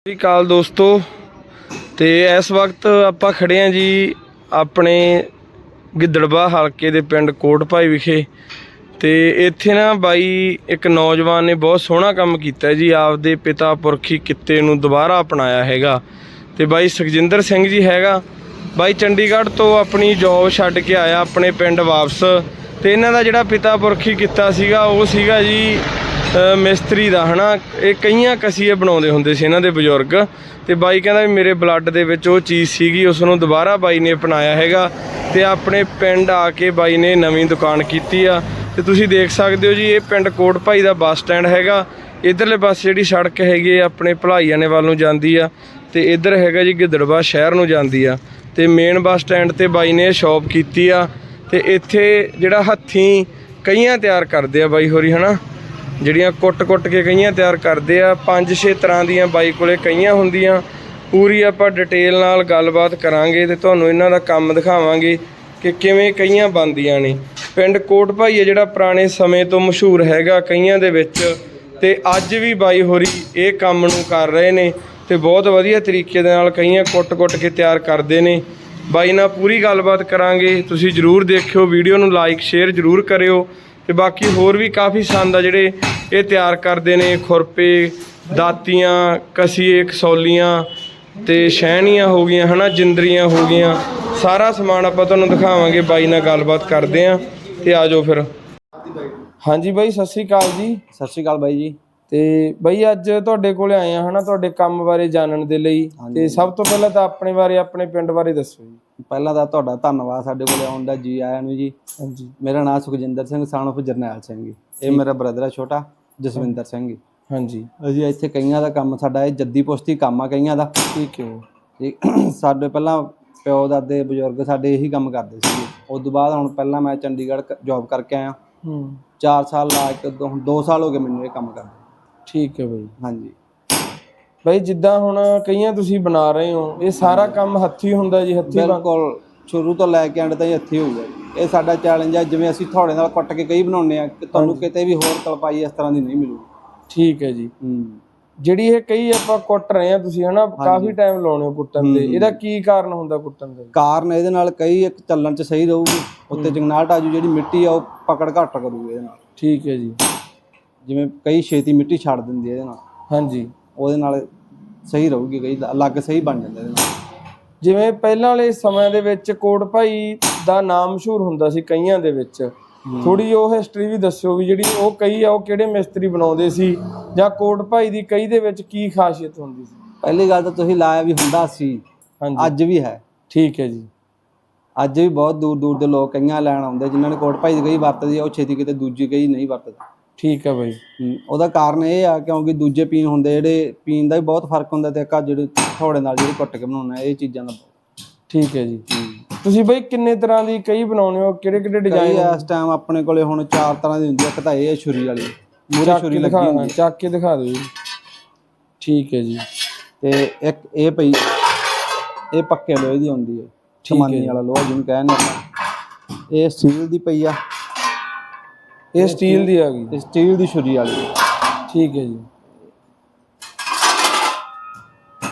ਸਤਿ ਸ਼੍ਰੀ ਅਕਾਲ ਦੋਸਤੋ, ਤੇ ਇਸ ਵਕਤ ਆਪਾਂ ਖੜੇ ਆਂ ਜੀ ਆਪਣੇ ਗਿੱਦੜਬਾ ਹਲਕੇ ਦੇ ਪਿੰਡ ਕੋਟਭਾਈ ਵਿਖੇ। ਤੇ ਇੱਥੇ ਨਾ ਬਾਈ ਇੱਕ ਨੌਜਵਾਨ ਨੇ ਬਹੁਤ ਸੋਹਣਾ ਕੰਮ ਕੀਤਾ ਜੀ, ਆਪਦੇ ਪਿਤਾ ਪੁਰਖੀ ਕਿੱਤੇ ਨੂੰ ਦੁਬਾਰਾ ਅਪਣਾਇਆ ਹੈਗਾ। ਤੇ ਬਾਈ ਸੁਖਜਿੰਦਰ ਸਿੰਘ ਜੀ ਹੈਗਾ। ਬਾਈ ਚੰਡੀਗੜ੍ਹ ਤੋਂ ਆਪਣੀ ਜੌਬ ਛੱਡ ਕੇ ਆਇਆ ਆਪਣੇ ਪਿੰਡ ਵਾਪਸ। ਤੇ ਇਹਨਾਂ ਦਾ ਜਿਹੜਾ ਪਿਤਾ ਪੁਰਖੀ ਕਿੱਤਾ ਸੀਗਾ, ਉਹ ਸੀਗਾ ਜੀ ਮਿਸਤਰੀ ਦਾ, ਹਨਾ? ਇਹ ਕਈਆਂ ਕਸੀਏ ਬਣਾਉਂਦੇ ਹੁੰਦੇ ਸੀ ਇਹਨਾਂ ਦੇ ਬਜ਼ੁਰਗ। ਤੇ ਬਾਈ ਕਹਿੰਦਾ ਵੀ ਮੇਰੇ ਬਲੱਡ ਦੇ ਵਿੱਚ ਉਹ ਚੀਜ਼ ਸੀਗੀ, ਉਸ ਨੂੰ ਦੁਬਾਰਾ ਬਾਈ ਨੇ ਅਪਣਾਇਆ ਹੈਗਾ। ਤੇ ਆਪਣੇ ਪਿੰਡ ਆ ਕੇ ਬਾਈ ਨੇ ਨਵੀਂ ਦੁਕਾਨ ਕੀਤੀ ਆ। ਤੇ ਤੁਸੀਂ ਦੇਖ ਸਕਦੇ ਹੋ ਜੀ, ਇਹ ਪਿੰਡ ਕੋਟ ਭਾਈ ਦਾ ਬੱਸ ਸਟੈਂਡ ਹੈਗਾ। ਇਧਰਲੇ ਪਾਸੇ ਜਿਹੜੀ ਸੜਕ ਹੈਗੀ ਆ, ਆਪਣੇ ਨੇ ਵੱਲ ਨੂੰ ਜਾਂਦੀ ਆ। ਤੇ ਇਧਰ ਹੈਗਾ ਜੀ ਗਿੱਦੜਵਾ ਸ਼ਹਿਰ ਨੂੰ ਜਾਂਦੀ ਆ। ਤੇ ਮੇਨ ਬੱਸ ਸਟੈਂਡ ਤੇ ਬਾਈ ਨੇ ਸ਼ਾਪ ਕੀਤੀ ਆ। ਤੇ ਇੱਥੇ ਜਿਹੜਾ ਹੱਥੀਂ ਕਈਆਂ ਤਿਆਰ ਕਰਦੇ ਆ ਬਾਈ ਹੋਰੀ, ਹਨਾ? ਜਿਹੜੀਆਂ ਕੁੱਟ-ਕੁੱਟ ਕੇ ਕਈਆਂ ਤਿਆਰ ਕਰਦੇ ਆ, ਪੰਜ ਛੇ ਤਰ੍ਹਾਂ ਦੀਆਂ ਬਾਈ ਕੋਲੇ ਕਈਆਂ ਹੁੰਦੀਆਂ। ਪੂਰੀ ਆਪਾਂ ਡਿਟੇਲ ਨਾਲ ਗੱਲਬਾਤ ਕਰਾਂਗੇ ਤੇ ਤੁਹਾਨੂੰ ਇਹਨਾਂ ਦਾ ਕੰਮ ਦਿਖਾਵਾਂਗੇ ਕਿ ਕਿਵੇਂ ਕਈਆਂ ਬਣਦੀਆਂ ਨੇ। ਪਿੰਡ ਕੋਟ ਭਾਈ ਹੈ ਜਿਹੜਾ ਪੁਰਾਣੇ ਸਮੇਂ ਤੋਂ ਮਸ਼ਹੂਰ ਹੈਗਾ ਕਈਆਂ ਦੇ ਵਿੱਚ ਤੇ ਅੱਜ ਵੀ ਬਾਈ ਹੋਰੀ ਇਹ ਕੰਮ ਨੂੰ ਕਰ ਰਹੇ ਨੇ ਤੇ ਬਹੁਤ ਵਧੀਆ ਤਰੀਕੇ ਦੇ ਨਾਲ ਕਈਆਂ ਕੁੱਟ-ਕੁੱਟ ਕੇ ਤਿਆਰ ਕਰਦੇ ਨੇ। ਬਾਈ ਨਾਲ ਪੂਰੀ ਗੱਲਬਾਤ ਕਰਾਂਗੇ, ਤੁਸੀਂ ਜਰੂਰ ਦੇਖਿਓ, ਵੀਡੀਓ ਨੂੰ ਲਾਈਕ ਸ਼ੇਅਰ ਜਰੂਰ ਕਰਿਓ। ਤੇ ਬਾਕੀ ਹੋਰ ਵੀ ਕਾਫੀ ਸੰਦ ਆ ਜਿਹੜੇ ਇਹ ਤਿਆਰ ਕਰਦੇ ਨੇ, ਖੁਰਪੇ, ਦਾਤੀਆਂ, ਕਸੀਏ, ਕਸੌਲੀਆਂ ਤੇ ਸ਼ਹਿਣੀਆਂ ਹੋ ਗਈਆਂ, ਹਨਾ, ਜਿੰਦਰੀਆਂ ਹੋ ਗਈਆਂ। ਸਾਰਾ ਸਮਾਨ ਆਪਾਂ ਤੁਹਾਨੂੰ ਦਿਖਾਵਾਂਗੇ, ਬਾਈ ਨਾਲ ਗੱਲਬਾਤ ਕਰਦੇ ਆਂ ਤੇ ਆਜੋ ਫਿਰ। ਹਾਂਜੀ ਬਾਈ, ਸਤਿ ਸ੍ਰੀ ਅਕਾਲ ਜੀ। ਸਤਿ ਸ਼੍ਰੀ ਅਕਾਲ ਬਾਈ ਜੀ। ਤੇ ਬਈ ਅੱਜ ਤੁਹਾਡੇ ਕੋਲੇ ਆਏ ਆ ਹਨਾ ਤੁਹਾਡੇ ਕੰਮ ਬਾਰੇ ਜਾਣਨ ਦੇ ਲਈ। ਤੇ ਸਭ ਤੋਂ ਪਹਿਲਾਂ ਤਾਂ ਆਪਣੇ ਬਾਰੇ ਆਪਣੇ ਪਿੰਡ ਬਾਰੇ ਦੱਸੋ ਜੀ। ਪਹਿਲਾਂ ਤਾਂ ਤੁਹਾਡਾ ਧੰਨਵਾਦ ਸਾਡੇ ਕੋਲੇ ਆਉਣ ਦਾ ਜੀ ਆਇਆਂ ਨੂੰ ਜੀ। ਹਾਂਜੀ। ਮੇਰਾ ਨਾਮ ਸੁਖਜਿੰਦਰ ਸਿੰਘ ਸਾਨੋਫ ਜਰਨੈਲ ਸਿੰਘ ਜੀ। ਇਹ ਮੇਰਾ ਬ੍ਰਦਰ ਆ ਛੋਟਾ ਜਸਵਿੰਦਰ ਸਿੰਘ ਜੀ। ਹਾਂਜੀ। ਅਸੀਂ ਇੱਥੇ ਕਈਆਂ ਦਾ ਕੰਮ ਸਾਡਾ ਇਹ ਜੱਦੀ ਪੁਸ਼ਤੀ ਕੰਮ ਆ ਕਈਆਂ ਦਾ। ਠੀਕ ਹੈ। ਸਾਡੇ ਪਹਿਲਾਂ ਪਿਓ ਦਾਦੇ ਬਜ਼ੁਰਗ ਸਾਡੇ ਇਹੀ ਕੰਮ ਕਰਦੇ ਸੀ ਉਸ ਤੋਂ ਬਾਅਦ ਹੁਣ ਪਹਿਲਾਂ ਮੈਂ ਚੰਡੀਗੜ੍ਹ ਜੌਬ ਕਰਕੇ ਆਇਆ। ਹੂੰ। 4 ਸਾਲ ਲਾ ਕੇ ਹੁਣ 2 ਸਾਲ ਹੋ ਗਏ ਮੈਨੂੰ ਇਹ ਕੰਮ ਕਰਦੇ ਠੀਕ ਹੈ ਬਈ। ਹਾਂਜੀ। ਬਈ ਜਿੱਦਾਂ ਹੁਣ ਕਈਆਂ ਤੁਸੀਂ ਬਣਾ ਰਹੇ ਹੋ ਇਹ ਸਾਰਾ ਕੰਮ ਹੱਥੀ ਹੁੰਦਾ ਜੀ ਹੱਥੀ ਬਿਲਕੁਲ ਸ਼ੁਰੂ ਤੋਂ ਲੈ ਕੇ ਐਂਡ ਤਾਈਂ ਇੱਥੇ ਹੋਊਗਾ। ਇਹ ਸਾਡਾ ਚੈਲੰਜ ਆ ਜਿਵੇਂ ਅਸੀਂ ਥੋੜੇ ਨਾਲ ਕੱਟ ਕੇ ਕਈ ਬਣਾਉਂਦੇ ਆ ਕਿ ਤੁਹਾਨੂੰ ਕਿਤੇ ਵੀ ਹੋਰ ਤਲਪਾਈ ਇਸ ਤਰ੍ਹਾਂ ਦੀ ਨਹੀਂ ਮਿਲੂਗੀ। ਠੀਕ ਹੈ ਜੀ। ਹੂੰ। ਜਿਹੜੀ ਇਹ ਕਈ ਆਪਾਂ ਕੁੱਟ ਰਹੇ ਆ ਤੁਸੀਂ ਹਨਾ ਕਾਫੀ ਟਾਈਮ ਲਾਉਣੇ ਹੋ ਕੁੱਟਣ ਦੇ। ਇਹਦਾ ਕੀ ਕਾਰਨ ਹੁੰਦਾ ਕੁੱਟਣ ਦਾ? ਕਾਰਨ ਇਹਦੇ ਨਾਲ ਕਈ ਇੱਕ ਚੱਲਣ 'ਚ ਸਹੀ ਰਹੂਗੀ। ਉੱਤੇ ਜੰਗਨਾਟ ਆਜੂ ਜਿਹੜੀ ਮਿੱਟੀ ਆ ਉਹ ਪਕੜ ਘੱਟ ਕਰੂਗੀ ਇਹਦੇ ਨਾਲ। ਠੀਕ ਹੈ ਜੀ। ਜਿਵੇਂ ਕਈ ਛੇਤੀ ਮਿੱਟੀ ਛੱਡ ਦਿੰਦੀ ਹੈ ਇਹਦੇ ਨਾਲ। ਹਾਂਜੀ। ਉਹਦੇ ਨਾਲ ਸਹੀ ਰਹੂਗੀ ਕਈ ਦਾ ਅਲੱਗ ਸਹੀ ਬਣ ਜਾਂਦਾ ਇਹਦੇ ਨਾਲ। ਜਿਵੇਂ ਪਹਿਲਾਂ ਵਾਲੇ ਸਮੇਂ ਦੇ ਵਿੱਚ ਕੋਟ ਭਾਈ ਦਾ ਨਾਮ ਮਸ਼ਹੂਰ ਹੁੰਦਾ ਸੀ ਕਈਆਂ ਦੇ ਵਿੱਚ। ਥੋੜੀ ਉਹ ਹਿਸਟਰੀ ਵੀ ਦੱਸਿਓ ਵੀ ਜਿਹੜੀ ਉਹ ਕਈ ਆ ਉਹ ਕਿਹੜੇ ਮਿਸਤਰੀ ਬਣਾਉਂਦੇ ਸੀ ਜਾਂ ਕੋਟ ਭਾਈ ਦੀ ਕਈ ਦੇ ਵਿੱਚ ਕੀ ਖਾਸੀਅਤ ਹੁੰਦੀ ਸੀ? ਪਹਿਲੀ ਗੱਲ ਤਾਂ ਤੁਸੀਂ ਲਾਇਆ ਵੀ ਹੁੰਦਾ ਸੀ। ਹਾਂਜੀ। ਅੱਜ ਵੀ ਹੈ। ਠੀਕ ਹੈ ਜੀ। ਅੱਜ ਵੀ ਬਹੁਤ ਦੂਰ ਦੂਰ ਦੇ ਲੋਕ ਕਈਆਂ ਲੈਣ ਆਉਂਦੇ ਜਿਨ੍ਹਾਂ ਨੇ ਕੋਟ ਭਾਈ ਦੀ ਕਈ ਵਰਤਦੀ ਆ ਉਹ ਛੇਤੀ ਕਿਤੇ ਦੂਜੀ ਕਈ ਨਹੀਂ ਵਰਤਦੇ। ਠੀਕ ਹੈ ਬਾਈ। ਹਮ, ਉਹਦਾ ਕਾਰਨ ਇਹ ਆ ਕਿਉਂਕਿ ਦੂਜੇ ਪੀਣ ਹੁੰਦੇ ਜਿਹੜੇ ਪੀਣ ਦਾ ਵੀ ਬਹੁਤ ਫ਼ਰਕ ਹੁੰਦਾ ਤੇ ਇੱਕ ਜਿਹੜੇ ਥੋੜੇ ਨਾਲ ਜਿਹੜੀ ਕੁੱਟ ਕੇ ਬਣਾਉਣਾ ਇਹ ਚੀਜ਼ਾਂ ਦਾ ਠੀਕ ਹੈ ਜੀ। ਤੁਸੀਂ ਬਾਈ ਕਿੰਨੇ ਤਰ੍ਹਾਂ ਦੀ ਕਈ ਬਣਾਉਣੇ ਹੋ? ਕਿਹੜੇ ਕਿਹੜੇ ਕਈ ਡਿਜ਼ਾਈਨ ਇਸ ਟਾਈਮ ਆਪਣੇ ਕੋਲੇ ਹੁਣ ਚਾਰ ਤਰ੍ਹਾਂ ਦੀ ਹੁੰਦੀ ਆ ਇੱਕ ਤਾਂ ਇਹ ਆ ਛੁਰੀ ਵਾਲੀ। ਮੂਰੇ ਛੁਰੀ ਲੱਗੀ ਹੁੰਦੀ ਹਾਂ, ਚੱਕ ਕੇ ਦਿਖਾ ਦਿਓ ਜੀ। ਠੀਕ ਹੈ ਜੀ। ਤੇ ਇੱਕ ਇਹ ਪਈ ਇਹ ਪੱਕੇ ਲੋਹੇ ਦੀ ਹੁੰਦੀ ਹੈ ਚਮਾਨੀ ਵਾਲਾ ਲੋਹਾ ਜਿਹਨੂੰ ਕਹਿੰਦੇ ਆਪਾਂ। ਇਹ ਸਟੀਲ ਦੀ ਪਈ ਆ। ਇਹ ਸਟੀਲ ਦੀ ਆ ਗਈ। ਸਟੀਲ ਦੀ ਛੁਰੀ ਵਾਲੀ। ਠੀਕ ਹੈ ਜੀ।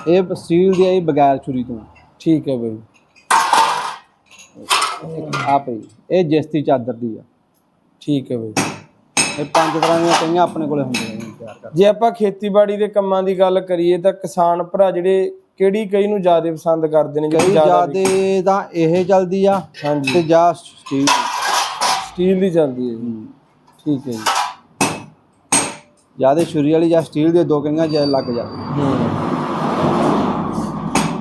ਇਹ ਸਟੀਲ ਦੀ ਆ ਇਹ ਬਗੈਰ ਛੁਰੀ ਤੋਂ। ਠੀਕ ਹੈ ਬਾਈ। ਆ ਪਈ। ਇਹ ਜਿਸਤੀ ਚਾਦਰ ਦੀ ਆ। ਠੀਕ ਹੈ ਬਾਈ। ਇਹ ਪੰਜ ਤਰ੍ਹਾਂ ਦੀਆਂ ਕਈਆਂ ਆਪਣੇ ਕੋਲੇ ਹੁੰਦੀਆਂ ਨੇ ਤਿਆਰ ਕਰ ਜੇ ਆਪਾਂ ਖੇਤੀਬਾੜੀ ਦੇ ਕੰਮਾਂ ਦੀ ਗੱਲ ਕਰੀਏ ਤਾਂ ਕਿਸਾਨ ਭਰਾ ਜਿਹੜੇ ਕਿਹੜੀ ਕਈ ਨੂੰ ਜ਼ਿਆਦਾ ਪਸੰਦ ਕਰਦੇ ਨੇ ਜਿਹੜੀ ਜ਼ਿਆਦਾ ਤਾਂ ਇਹ ਚੱਲਦੀ ਆ ਹਾਂਜੀ। ਤੇ ਜਾਂ ਸਟੀਲ ਸਟੀਲ ਦੀ ਚੱਲਦੀ ਹੈ ਜੀ। ਠੀਕ ਹੈ? ਜੀ ਜਿਆਦੇ ਛੁਰੀ ਵਾਲੀ ਜਾਂ ਸਟੀਲ ਦੇ ਦੋ ਕਈਆਂ ਜ਼ਿਆਦਾ ਲੱਗ ਹੂੰ।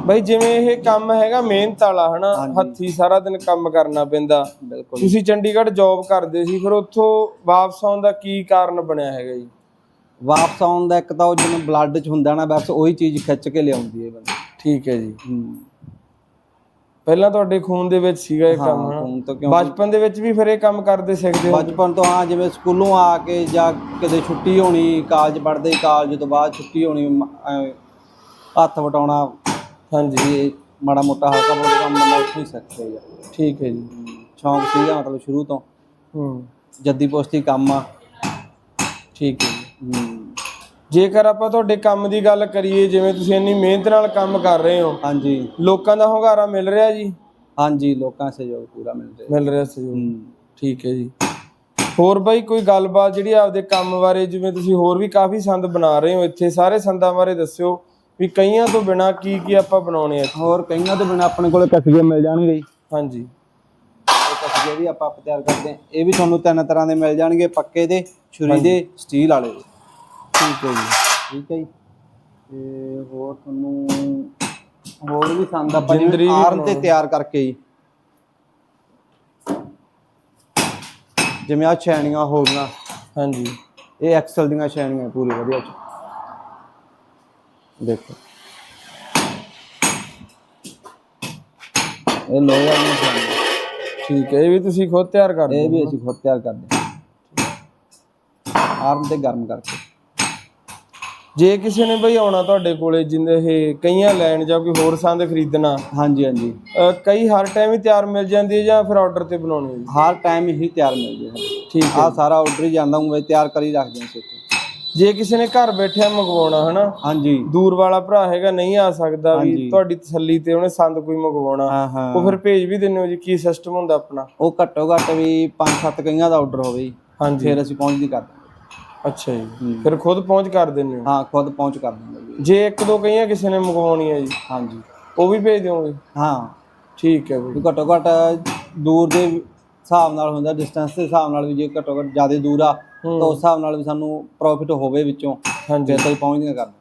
ਬਾਈ ਜਿਵੇਂ ਇਹ ਕੰਮ ਹੈਗਾ ਮਿਹਨਤ ਵਾਲਾ ਹਨਾ? ਹੱਥੀ ਸਾਰਾ ਦਿਨ ਕੰਮ ਕਰਨਾ ਪੈਂਦਾ। ਬਿਲਕੁਲ। ਤੁਸੀਂ ਚੰਡੀਗੜ੍ਹ ਜੌਬ ਕਰਦੇ ਸੀ ਫਿਰ ਉੱਥੋਂ ਵਾਪਸ ਆਉਣ ਦਾ ਕੀ ਕਾਰਨ ਬਣਿਆ ਹੈਗਾ ਜੀ? ਵਾਪਸ ਆਉਣ ਦਾ ਇੱਕ ਤਾਂ ਉਹ ਜਿਵੇਂ ਬਲੱਡ 'ਚ ਹੁੰਦਾ ਨਾ ਬਸ ਉਹੀ ਚੀਜ਼ ਖਿੱਚ ਕੇ ਲਿਆਉਂਦੀ ਹੈ ਬੰਦੇ। ਠੀਕ ਹੈ ਜੀ। ਹੂੰ। ਪਹਿਲਾਂ ਤੁਹਾਡੇ ਖੂਨ ਦੇ ਵਿੱਚ ਸੀਗਾ ਇਹ ਕੰਮ ਤਾਂ ਕਿਉਂ ਬਚਪਨ ਦੇ ਵਿੱਚ ਵੀ ਫਿਰ ਇਹ ਕੰਮ ਕਰਦੇ ਸਿੱਖਦੇ ਹੋ ਬਚਪਨ ਤੋਂ ਹਾਂ ਜਿਵੇਂ ਸਕੂਲੋਂ ਆ ਕੇ ਜਾਂ ਕਿਤੇ ਛੁੱਟੀ ਹੋਣੀ ਕਾਲਜ ਪੜ੍ਹਦੇ ਕਾਲਜ ਤੋਂ ਬਾਅਦ ਛੁੱਟੀ ਹੋਣੀ ਐਂ ਹੱਥ ਵਟਾਉਣਾ। ਹਾਂਜੀ। ਇਹ ਮਾੜਾ ਮੋਟਾ ਹਲਕਾ ਫੁਲਕਾ ਕੰਮ ਬੰਦਾ ਉੱਥੋਂ ਹੀ ਸਿੱਖਦੇ ਆ ਠੀਕ ਹੈ ਜੀ। ਸ਼ੌਂਕ ਸੀਗਾ ਮਤਲਬ ਸ਼ੁਰੂ ਤੋਂ। ਹੂੰ। ਜੱਦੀ ਪੋਸਤੀ ਕੰਮ ਆ। ਠੀਕ ਹੈ ਜੀ। ਹੂੰ। ਜੇਕਰ ਆਪਾਂ ਤੁਹਾਡੇ ਕੰਮ ਦੀ ਗੱਲ ਕਰੀਏ ਜਿਵੇਂ ਤੁਸੀਂ ਇੰਨੀ ਮਿਹਨਤ ਨਾਲ ਕੰਮ ਕਰ ਰਹੇ ਹੋ ਹਾਂਜੀ। ਲੋਕਾਂ ਦਾ ਹੁੰਗਾਰਾ ਮਿਲ ਰਿਹਾ ਜੀ? ਹਾਂਜੀ ਲੋਕਾਂ ਸਹਿਯੋਗ ਪੂਰਾ ਮਿਲ ਰਿਹਾ। ਮਿਲ ਰਿਹਾ ਸਹਿਯੋਗ। ਠੀਕ ਹੈ ਜੀ। ਹੋਰ ਬਾਈ ਕੋਈ ਗੱਲਬਾਤ ਜਿਹੜੀ ਆਪਦੇ ਕੰਮ ਬਾਰੇ ਜਿਵੇਂ ਤੁਸੀਂ ਹੋਰ ਵੀ ਕਾਫੀ ਸੰਦ ਬਣਾ ਰਹੇ ਹੋ ਇੱਥੇ ਸਾਰੇ ਸੰਦਾਂ ਬਾਰੇ ਦੱਸਿਓ ਵੀ ਕਈਆਂ ਤੋਂ ਬਿਨਾ ਕੀ ਕੀ ਆਪਾਂ ਬਣਾਉਣੇ ਆ ਹੋਰ ਕਈਆਂ ਤੋਂ ਬਿਨਾ ਆਪਣੇ ਕੋਲੇ ਕਸਗੇ ਮਿਲ ਜਾਣਗੇ ਜੀ। ਹਾਂਜੀ। ਇਹ ਕਸਗੇ ਵੀ ਆਪਾਂ ਆਪ ਤਿਆਰ ਕਰਦੇ ਹਾਂ। ਇਹ ਵੀ ਤੁਹਾਨੂੰ ਤਿੰਨ ਤਰ੍ਹਾਂ ਦੇ ਮਿਲ ਜਾਣਗੇ ਪੱਕੇ ਦੇ ਛੁਰੀ ਦੇ ਸਟੀਲ ਵਾਲੇ ਦੇ। ਠੀਕ ਹੈ ਜੀ। ਠੀਕ ਹੈ ਜੀ। ਤੇ ਹੋਰ ਤੁਹਾਨੂੰ ਹੋਰ ਵੀ ਸੰਦ ਆਪਾਂ ਜਿੰਦਰੀ ਜਿਵੇਂ ਵੀ ਤੇ ਤਿਆਰ ਕਰਕੇ ਜੀ। ਜਿਵੇਂ ਆ ਛੈਣੀਆਂ ਹੋ ਗਈਆਂ। ਹਾਂਜੀ। ਇਹ ਐਕਸਲ ਦੀਆਂ ਛੈਣੀਆਂ ਪੂਰੀ ਵਧੀਆ ਚ ਦੇਖੋ। ਇਹ ਲੋਹਾ ਦੀਆਂ ਛੈਣੀਆਂ। ਠੀਕ ਹੈ ਇਹ ਵੀ ਤੁਸੀਂ ਖੁਦ ਤਿਆਰ ਕਰਦੇ ਇਹ ਹੋ ਵੀ ਅਸੀਂ ਖੁਦ ਤਿਆਰ ਕਰਦੇ ਹਾਂ। ਆਰਨ ਤੇ ਗਰਮ ਕਰਕੇ। ਜੇ ਕਿਸੇ ਨੇ ਬਈ ਆਉਣਾ ਤੁਹਾਡੇ ਕੋਲੇ ਜਿੰਦੇ ਇਹ ਕਈਆਂ ਲੈਣ ਜਾਂ ਕੋਈ ਹੋਰ ਸੰਦ ਖਰੀਦਣਾ ਹਾਂਜੀ ਹਾਂਜੀ। ਕਈ ਹਰ ਟਾਈਮ ਹੀ ਤਿਆਰ ਮਿਲ ਜਾਂਦੀ ਹੈ ਜਾਂ ਫਿਰ ਆਰਡਰ ਤੇ ਬਣਾਉਣੀ ਹੈ? ਹਰ ਟਾਈਮ ਹੀ ਤਿਆਰ ਮਿਲਦੇ ਹਨ ਠੀਕ ਹੈ। ਆ ਸਾਰਾ ਆਰਡਰ ਹੀ ਜਾਂਦਾ ਹੂੰ ਤਿਆਰ ਕਰੀ ਰੱਖਦੇ ਹਾਂ ਇੱਥੇ। ਜੇ ਕਿਸੇ ਨੇ ਘਰ ਬੈਠਿਆ ਮੰਗਵਾਉਣਾ ਹਨਾ? ਹਾਂਜੀ। ਦੂਰ ਵਾਲਾ ਭਰਾ ਹੈਗਾ ਨਹੀਂ ਆ ਸਕਦਾ ਵੀ ਹਾਂਜੀ। ਤੁਹਾਡੀ ਤਸੱਲੀ ਤੇ ਉਹਨੇ ਸੰਦ ਕੋਈ ਮੰਗਵਾਉਣਾ। ਹਾਂ ਹਾਂ। ਉਹ ਫਿਰ ਭੇਜ ਵੀ ਦਿੰਦੇ ਹੋ ਜੀ ਕੀ ਸਿਸਟਮ ਹੁੰਦਾ ਆਪਣਾ? ਉਹ ਘੱਟੋ ਘੱਟ ਵੀ 5-7 ਕਈਆਂ ਦਾ ਆਰਡਰ ਹੋਵੇ ਜੀ। ਹਾਂਜੀ। ਫਿਰ ਅਸੀਂ ਪਹੁੰਚਦੀ ਕਰ ਦਾਂਗੇ ਅੱਛਾ ਜੀ। ਫਿਰ ਖੁਦ ਪਹੁੰਚ ਕਰ ਦਿੰਦੇ ਹੋ? ਹਾਂ ਖੁਦ ਪਹੁੰਚ ਕਰ ਦਾਂਗੇ ਜੀ। ਜੇ ਇੱਕ ਦੋ ਕਈਆਂ ਕਿਸੇ ਨੇ ਮੰਗਵਾਉਣੀ ਹੈ ਜੀ ਹਾਂਜੀ। ਉਹ ਵੀ ਭੇਜ ਦਿਓਗੇ? ਹਾਂ। ਠੀਕ ਹੈ ਬਈ। ਵੀ ਘੱਟੋ ਘੱਟ ਦੂਰ ਦੇ ਹਿਸਾਬ ਨਾਲ ਹੁੰਦਾ ਡਿਸਟੈਂਸ ਦੇ ਹਿਸਾਬ ਨਾਲ ਵੀ ਜੇ ਘੱਟੋ ਘੱਟ ਜ਼ਿਆਦਾ ਦੂਰ ਆ ਤਾਂ ਉਸ ਹਿਸਾਬ ਨਾਲ ਵੀ ਸਾਨੂੰ ਪ੍ਰੋਫਿਟ ਹੋਵੇ ਵਿੱਚੋਂ। ਹਾਂਜੀ। ਫਿਰ ਤਾਂ ਪਹੁੰਚਦੀਆਂ ਕਰ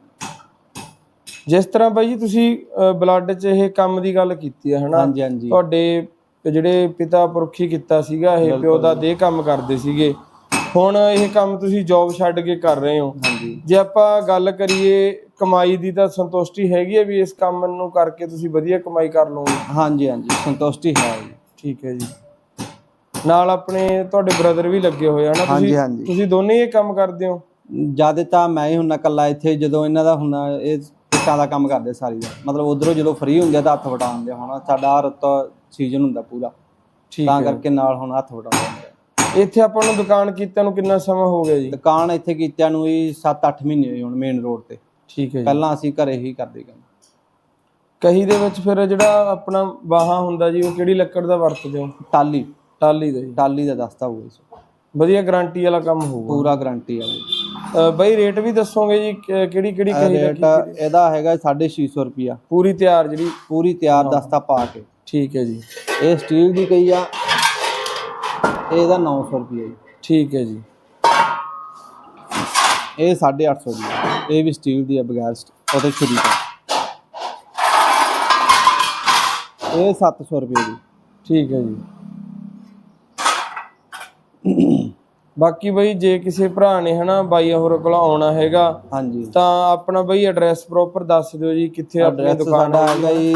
ਜਿਸ ਤਰ੍ਹਾਂ ਬਾਈ ਜੀ ਤੁਸੀਂ ਬਲੱਡ 'ਚ ਇਹ ਕੰਮ ਦੀ ਗੱਲ ਕੀਤੀ ਹੈ ਹਨਾ? ਹਾਂਜੀ ਹਾਂਜੀ। ਤੁਹਾਡੇ ਜਿਹੜੇ ਪਿਤਾ ਪੁਰਖੀ ਕੀਤਾ ਸੀਗਾ ਇਹ ਪਿਓ ਦਾ ਦੇ ਕੰਮ ਕਰਦੇ ਸੀਗੇ। ਹੁਣ ਇਹ ਕੰਮ ਤੁਸੀਂ ਜੌਬ ਛੱਡ ਕੇ ਕਰ ਰਹੇ ਹੋ। ਹਾਂਜੀ। ਜੇ ਆਪਾਂ ਗੱਲ ਕਰੀਏ ਕਮਾਈ ਦੀ ਤਾਂ ਸੰਤੁਸ਼ਟੀ ਹੈਗੀ ਹੈ ਵੀ ਇਸ ਕੰਮ ਨੂੰ ਕਰਕੇ ਤੁਸੀਂ ਵਧੀਆ ਕਮਾਈ ਕਰ ਲਓਗੇ। ਹਾਂਜੀ ਹਾਂਜੀ ਸੰਤੁਸ਼ਟੀ ਹੈ ਜੀ। ਠੀਕ ਹੈ ਜੀ। ਨਾਲ ਆਪਣੇ ਤੁਹਾਡੇ ਬ੍ਰਦਰ ਵੀ ਲੱਗੇ ਹੋਏ ਆ ਨਾ ਹਾਂਜੀ ਤੁਸੀਂ? ਹਾਂਜੀ ਤੁਸੀਂ ਦੋਨੇ ਇਹ ਕੰਮ ਕਰਦੇ ਹੋ? ਜ਼ਿਆਦਾ ਤਾਂ ਮੈਂ ਹੀ ਹੁੰਨਾ ਇਕੱਲਾ ਇੱਥੇ ਜਦੋਂ ਇਹਨਾਂ ਦਾ ਹੁੰਦਾ ਇਹ ਇੱਟਾਂ ਦਾ ਕੰਮ ਕਰਦੇ ਸਾਰੀ ਦਾ ਮਤਲਬ ਉਧਰੋਂ ਜਦੋਂ ਫ੍ਰੀ ਹੁੰਦੇ ਆ ਤਾਂ ਹੱਥ ਵਟਾਉਂਦੇ ਹੁਣ ਸਾਡਾ ਰੁੱਤ ਸੀਜ਼ਨ ਹੁੰਦਾ ਪੂਰਾ। ਠੀਕ ਤਾਂ ਹੈ। ਕਰਕੇ ਨਾਲ ਹੁਣ ਹੱਥ ਵਟਾਉਂਦੇ ਇੱਥੇ ਆਪਾਂ ਨੂੰ ਦੁਕਾਨ ਕੀਤਿਆਂ ਨੂੰ ਕਿੰਨਾ ਸਮਾਂ ਹੋ ਗਿਆ ਜੀ? ਦੁਕਾਨ ਇੱਥੇ ਕੀਤਿਆਂ ਨੂੰ ਹੀ 7-8 ਮਹੀਨੇ ਹੋਏ ਹੁਣ ਮੇਨ ਰੋਡ ਤੇ। ਠੀਕ ਹੈ ਜੀ। ਪਹਿਲਾਂ ਅਸੀਂ ਘਰੇ ਹੀ ਕਰਦੇ ਕੰਮ। ਕਹੀ ਦੇ ਵਿੱਚ ਫਿਰ ਜਿਹੜਾ ਆਪਣਾ ਬਾਹਾਂ ਹੁੰਦਾ ਜੀ ਉਹ ਕਿਹੜੀ ਲੱਕੜ ਦਾ ਵਰਤਦੇ ਹੋ? ਟਾਲੀ ਟਾਲੀ ਦਾ ਜੀ। ਟਾਲੀ ਦਾ ਦਸਤਾ ਹੋਊਗਾ ਇਸ ਵਧੀਆ ਗਾਰੰਟੀ ਵਾਲਾ ਕੰਮ ਹੋਊਗਾ। ਪੂਰਾ ਗਾਰੰਟੀ ਵਾਲਾ ਜੀ। ਅ, ਬਾਈ ਰੇਟ ਵੀ ਦੱਸੋਗੇ ਜੀ ਕਿ- ਕਿਹੜੀ ਕਿਹੜੀ ਕਹੀ ਦਾ ਰੇਟ ਇਹਦਾ ਹੈਗਾ 650 ਰੁਪਿਆ ਪੂਰੀ ਤਿਆਰ ਜਿਹੜੀ? ਪੂਰੀ ਤਿਆਰ ਦਸਤਾ ਪਾ ਕੇ। ਠੀਕ ਹੈ ਜੀ। ਇਹ ਸਟੀਲ ਦੀ ਕਈ ਆ। ਇਹਦਾ 900 ਰੁਪਿਆ ਜੀ। ਠੀਕ ਹੈ ਜੀ। ਇਹ 850 ਦੀ। ਇਹ ਵੀ ਸਟੀਲ ਦੀ ਆ ਬਗੈਰ ਸਟ- ਉਹਦੇ ਛੁਰੀ ਤੋਂ। ਇਹ 700 ਰੁਪਏ ਦੀ ਠੀਕ ਹੈ ਜੀ। ਬਾਕੀ ਬਈ ਜੇ ਕਿਸੇ ਭਰਾ ਨੇ ਹਨਾ ਬਾਈ ਹੋਰ ਕੋਲ ਆਉਣਾ ਹੈਗਾ ਹਾਂਜੀ। ਤਾਂ ਆਪਣਾ ਬਈ ਐਡਰੈਸ ਪ੍ਰੋਪਰ ਦੱਸ ਦਿਓ ਜੀ ਕਿੱਥੇ ਆਪਣੀ ਐਡਰੈਸ ਦੁਕਾਨ ਸਾਡਾ ਹੈਗਾ ਜੀ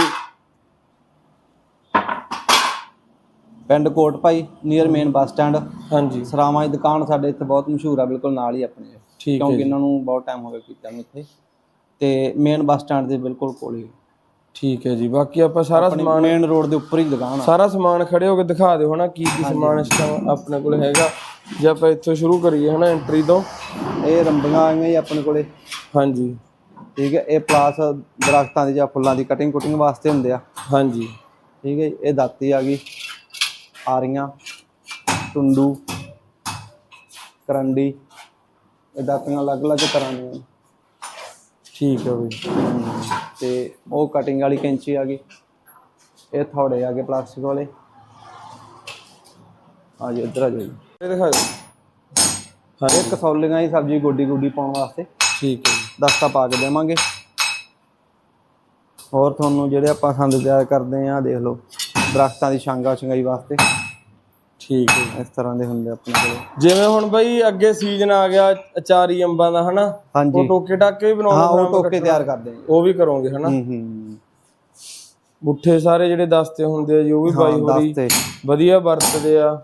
ਪਿੰਡ ਕੋਟ ਭਾਈ ਨੀਅਰ ਮੇਨ ਬੱਸ ਸਟੈਂਡ ਹਾਂਜੀ। ਸਰਾਵਾਂ ਦੀ ਦੁਕਾਨ ਸਾਡੇ ਇੱਥੇ ਬਹੁਤ ਮਸ਼ਹੂਰ ਆ ਬਿਲਕੁਲ ਨਾਲ ਹੀ ਆਪਣੇ। ਠੀਕ ਹੈ ਕਿਉਂਕਿ ਇਹਨਾਂ ਨੂੰ ਬਹੁਤ ਟਾਈਮ ਹੋ ਗਿਆ ਕੀਤਾ ਨੂੰ ਇੱਥੇ। ਤੇ ਮੇਨ ਬੱਸ ਸਟੈਂਡ ਦੇ ਬਿਲਕੁਲ ਕੋਲ ਹੀ। ਠੀਕ ਹੈ ਜੀ ਬਾਕੀ ਆਪਾਂ ਸਾਰਾ ਆਪਣੀ ਮੇਨ ਰੋਡ ਦੇ ਉੱਪਰ ਹੀ ਦੁਕਾਨ ਆ। ਸਾਰਾ ਸਮਾਨ ਖੜੇ ਹੋ ਕੇ ਦਿਖਾ ਦਿਓ ਹਨਾ ਕੀ ਕੀ ਸਮਾਨ ਇਸ ਟਾਈਮ ਆਪਣੇ ਕੋਲ ਹੈਗਾ। ਜੇ ਆਪਾਂ ਇੱਥੋਂ ਸ਼ੁਰੂ ਕਰੀਏ ਹਨਾ ਐਂਟਰੀ ਤੋਂ। ਇਹ ਰੰਬੀਆਂ ਆਈਆਂ ਜੀ ਆਪਣੇ ਕੋਲੇ। ਹਾਂਜੀ। ਠੀਕ ਹੈ ਇਹ ਪਲਾਸ ਦਰਖਤਾਂ ਦੀ ਜਾਂ ਫੁੱਲਾਂ ਦੀ ਕਟਿੰਗ ਕੁਟਿੰਗ ਵਾਸਤੇ ਹੁੰਦੇ ਆ। ਹਾਂਜੀ। ਠੀਕ ਹੈ ਇਹ ਦਾਤੀ ਆ ਗਈ। ਆਰੀਆਂ ਟੁੰਡੂ ਕਰੰਡੀ ਇਹ ਦਾਤੀਆਂ ਅਲੱਗ-ਅਲੱਗ ਤਰ੍ਹਾਂ ਦੀਆਂ। ਠੀਕ ਹੈ ਬਈ। ਤੇ ਉਹ ਕਟਿੰਗ ਵਾਲੀ ਕੈਂਚੀ ਆ ਗਈ। ਇਹ ਥੋੜੇ ਆ ਗਏ ਪਲਾਸਟਿਕ ਵਾਲੇ। ਆ ਜੀ ਇੱਧਰ ਆ ਜੀ। ਇਹ ਦਿਖਾ ਦਿਓ। ਇਹ ਕਸੌਲੀਆਂ ਹੀ ਸਬਜ਼ੀ ਗੋਡੀ ਗੋਡੀ ਪਾਉਣ ਵਾਸਤੇ। ਠੀਕ ਹੈ ਜੀ। ਦਸਤਾ ਪਾ ਕੇ ਦੇਵਾਂਗੇ। ਹੋਰ ਤੁਹਾਨੂੰ ਜਿਹੜੇ ਆਪਾਂ ਸੰਦ ਤਿਆਰ ਕਰਦੇ ਆ ਦੇਖ ਲਓ। ਦਰਖਤਾਂ ਦੀ ਛਾਂਗਾ ਛੰਗਾਈ ਵਾਸਤੇ। ਠੀਕ ਹੈ। ਇਸ ਤਰ੍ਹਾਂ ਦੇ ਹੁੰਦੇ ਆਪਣੇ ਕੋਲ। ਜਿਵੇਂ ਹੁਣ ਬਈ ਅੱਗੇ ਸੀਜ਼ਨ ਆ ਗਿਆ ਅਚਾਰੀ ਅੰਬਾਂ ਦਾ ਹਨਾ? ਹਾਂਜੀ। ਉਹ ਟੋਕੇ ਟਾਕੇ ਵੀ ਹਾਂ ਬਣਾਉਂਦੇ ਉਹ ਟੋਕੇ ਤਿਆਰ ਕਰਦੇ ਉਹ ਵੀ ਕਰੋਗੇ ਹਨਾ? ਹੂੰ ਹੂੰ ਬੁੱਠੇ ਸਾਰੇ ਜਿਹੜੇ ਦਸਤੇ ਹੁੰਦੇ ਆ ਜੀ ਉਹ ਵੀ ਬਾਈ ਹੋਰੀ ਵਧੀਆ ਵਰਤਦੇ ਆ।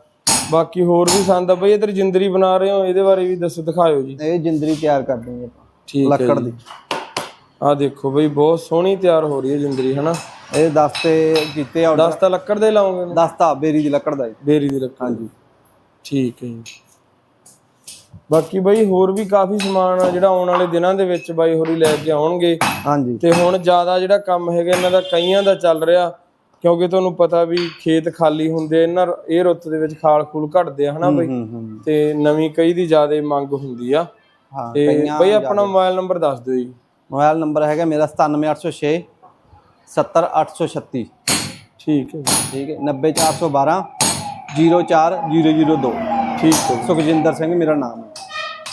ਬਾਕੀ ਹੋਰ ਵੀ ਸੰਦ ਆ ਬਈ ਇਧਰ ਜਿੰਦਰੀ ਬਣਾ ਰਹੇ ਹੋ ਇਹਦੇ ਬਾਰੇ ਵੀ ਦੱਸੋ ਦਿਖਾਇਓ ਜੀ। ਇਹ ਜਿੰਦਰੀ ਤਿਆਰ ਕਰਦੇ ਆ ਆਪਾਂ ਠੀਕ ਹੈ ਲੱਕੜ ਦੀ। ਆ ਦੇਖੋ ਬਈ ਬਹੁਤ ਸੋਹਣੀ ਤਿਆਰ ਹੋ ਰਹੀ ਹੈ ਜਿੰਦਰੀ ਹਨਾ? ਇਹ ਦਸਤੇ ਕੀਤੇ ਆ ਦਸ ਤਾਂ ਲੱਕੜ ਦੇ ਲਾਉਂਗੇ ਦਸਤਾ ਬੇਰੀ ਦੀ ਲੱਕੜ ਦਾ ਜੀ। ਬੇਰੀ ਦੀ ਲੱਕੜ। ਹਾਂਜੀ। ਠੀਕ ਹੈ ਜੀ। ਬਾਕੀ ਬਾਈ ਹੋਰ ਵੀ ਕਾਫੀ ਸਮਾਨ ਆ ਜਿਹੜਾ ਆਉਣ ਵਾਲੇ ਦਿਨਾਂ ਦੇ ਵਿੱਚ ਬਾਈ ਹੋਰੀ ਲੈ ਕੇ ਆਉਣਗੇ। ਹਾਂਜੀ। ਤੇ ਹੁਣ ਜ਼ਿਆਦਾ ਜਿਹੜਾ ਕੰਮ ਹੈਗਾ ਇਹਨਾਂ ਦਾ ਕਈਆਂ ਦਾ ਚੱਲ ਰਿਹਾ ਕਿਉਂਕਿ ਤੁਹਾਨੂੰ ਪਤਾ ਵੀ ਖੇਤ ਖਾਲੀ ਹੁੰਦੇ ਇਹਨਾਂ ਇਹ ਰੁੱਤ ਦੇ ਵਿੱਚ ਖਾਲ ਖੂਲ ਘਟਦੇ ਆ ਹਨਾ ਬਾਈ? ਤੇ ਨਵੀਂ ਕਈ ਦੀ ਜ਼ਿਆਦਾ ਮੰਗ ਹੁੰਦੀ ਆ। ਹਾਂ ਤੇ ਬਈ ਆਪਣਾ ਮੋਬਾਈਲ ਨੰਬਰ ਦੱਸ ਦਿਓ ਜੀ। ਮੋਬਾਈਲ ਨੰਬਰ ਹੈਗਾ ਮੇਰਾ 97806 70836 ਠੀਕ ਹੈ ਜੀ, ਠੀਕ ਹੈ 90412 04002 ਠੀਕ ਹੈ ਜੀ। ਸੁਖਜਿੰਦਰ ਸਿੰਘ ਮੇਰਾ ਨਾਮ ਹੈ।